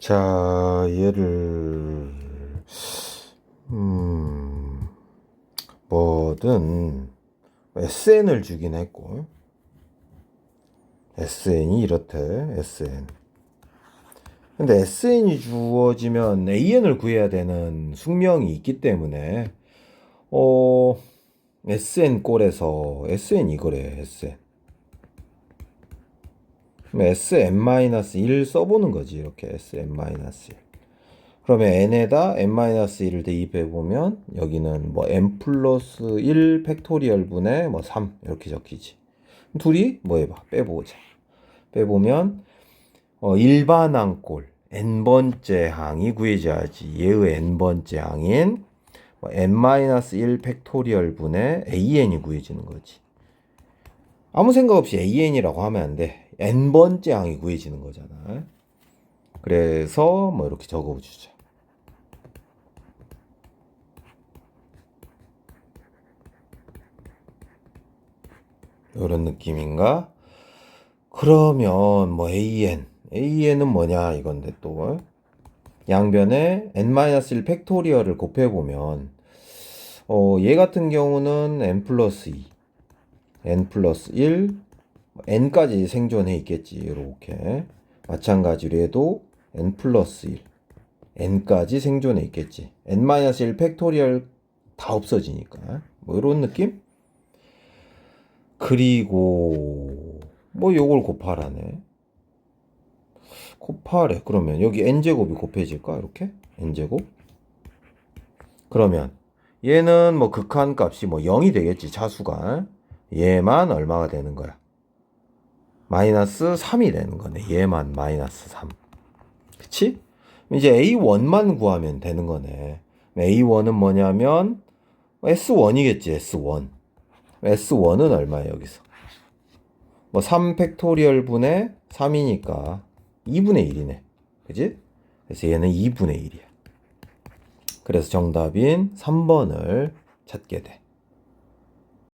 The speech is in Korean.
자, 얘를, 음, 뭐든, SN을 주긴 했고, SN이 이렇대, SN. 근데 SN이 주어지면 AN을 구해야 되는 숙명이 있기 때문에, 어, SN 꼴에서 SN 이거래, SN. 그럼 sn-1 써보는 거지 이렇게 sn-1 그러면 n에다 n-1을 대입해 보면 여기는 뭐 n 플러스 1 팩토리얼 분의 뭐 3 이렇게 적히지. 둘이 뭐 해봐? 빼보자. 빼보면 어, 일반 항 꼴 n번째 항이 구해져야지. 얘의 n번째 항인 뭐 n-1 팩토리얼 분의 an이 구해지는 거지. 아무 생각 없이 AN이라고 하면 안 돼. N번째 항이 구해지는 거잖아. 그래서 뭐 이렇게 적어주자. 이런 느낌인가? 그러면 뭐 AN, AN은 뭐냐 이건데 또 양변에 n-1 팩토리얼을 곱해보면 어, 얘 같은 경우는 n 플러스 2 n 플러스 1 n까지 생존해 있겠지 이렇게. 마찬가지로 해도 n 플러스 1 n까지 생존해 있겠지. N-1 팩토리얼 다 없어지니까. 뭐 이런 느낌? 그리고 뭐 요걸 곱하라네. 곱하래. 그러면 여기 n제곱이 곱해질까 이렇게? N제곱? 그러면 얘는 뭐 극한 값이 뭐 0이 되겠지 차수가. 얘만 얼마가 되는 거야? 마이너스 3이 되는 거네. 얘만 마이너스 3. 그치? 이제 A1만 구하면 되는 거네. A1은 뭐냐면 S1이겠지, S1. S1은 얼마야, 여기서? 뭐 3 팩토리얼 분의 3이니까 2분의 1이네. 그지? 그래서 얘는 2분의 1이야. 그래서 정답인 3번을 찾게 돼.